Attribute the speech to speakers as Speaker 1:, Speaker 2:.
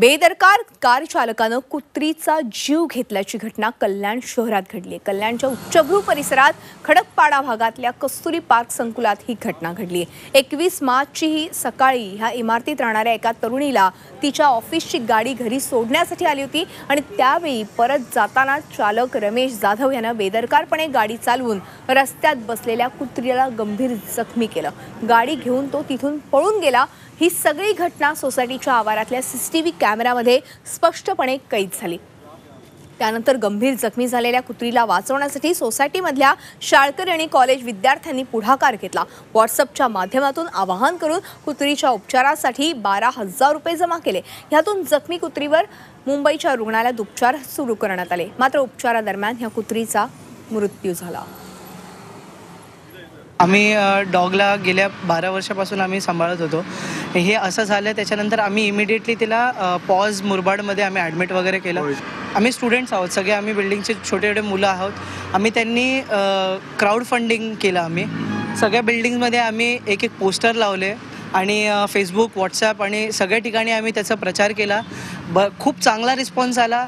Speaker 1: बेदरकार car चालकानं कुत्रीचा जीव घेतल्याची घटना कल्याण शहरात घडली आहे. कल्याणच्या उच्चभ्रू परिसरात खडकपाडा भागातल्या कस्तुरी पार्क संकुलात ही घटना घडली आहे. एकवीस मार्चची ही सकाळी ह्या इमारतीत राहणाऱ्या एका तरुणीला तिच्या ऑफिसची गाडी घरी सोडण्यासाठी आली होती आणि त्यावेळी परत जाताना चालक रमेश जाधव यानं बेदरकारपणे गाडी चालवून रस्त्यात बसलेल्या कुत्रीला गंभीर जखमी केलं. गाडी घेऊन तो तिथून पळून गेला ही सगळी घटना सोसायटीच्या आवारातल्या सी टी व्ही कॅमेऱ्यामध्ये स्पष्टपणे कैद झाली. त्यानंतर गंभीर जखमी झालेल्या कुत्रीला वाचवण्यासाठी सोसायटीमधल्या शाळकरी आणि कॉलेज विद्यार्थ्यांनी पुढाकार घेतला. व्हॉट्सअपच्या माध्यमातून आवाहन करून कुत्रीच्या उपचारासाठी बारा हजार रुपये जमा केले. ह्यातून जखमी कुत्रीवर मुंबईच्या रुग्णालयात उपचार सुरू करण्यात आले. मात्र उपचारादरम्यान ह्या कुत्रीचा मृत्यू झाला.
Speaker 2: आम्ही डॉगला गेल्या बारा वर्षापासून आम्ही सांभाळत होतो. हे असं झालं त्याच्यानंतर आम्ही इमिडिएटली तिला पॉज मुरबाडमध्ये आम्ही ॲडमिट वगैरे केलं. आम्ही स्टुडंट्स आहोत सगळे आम्ही बिल्डिंगचे छोटे छोटे मुलं आहोत. आम्ही त्यांनी क्राऊड फंडिंग केलं आम्ही. सगळ्या बिल्डिंगमध्ये आम्ही एक एक पोस्टर लावले आणि फेसबुक व्हॉट्सॲप आणि सगळ्या ठिकाणी आम्ही त्याचा प्रचार केला. ब खूप चांगला रिस्पॉन्स आला.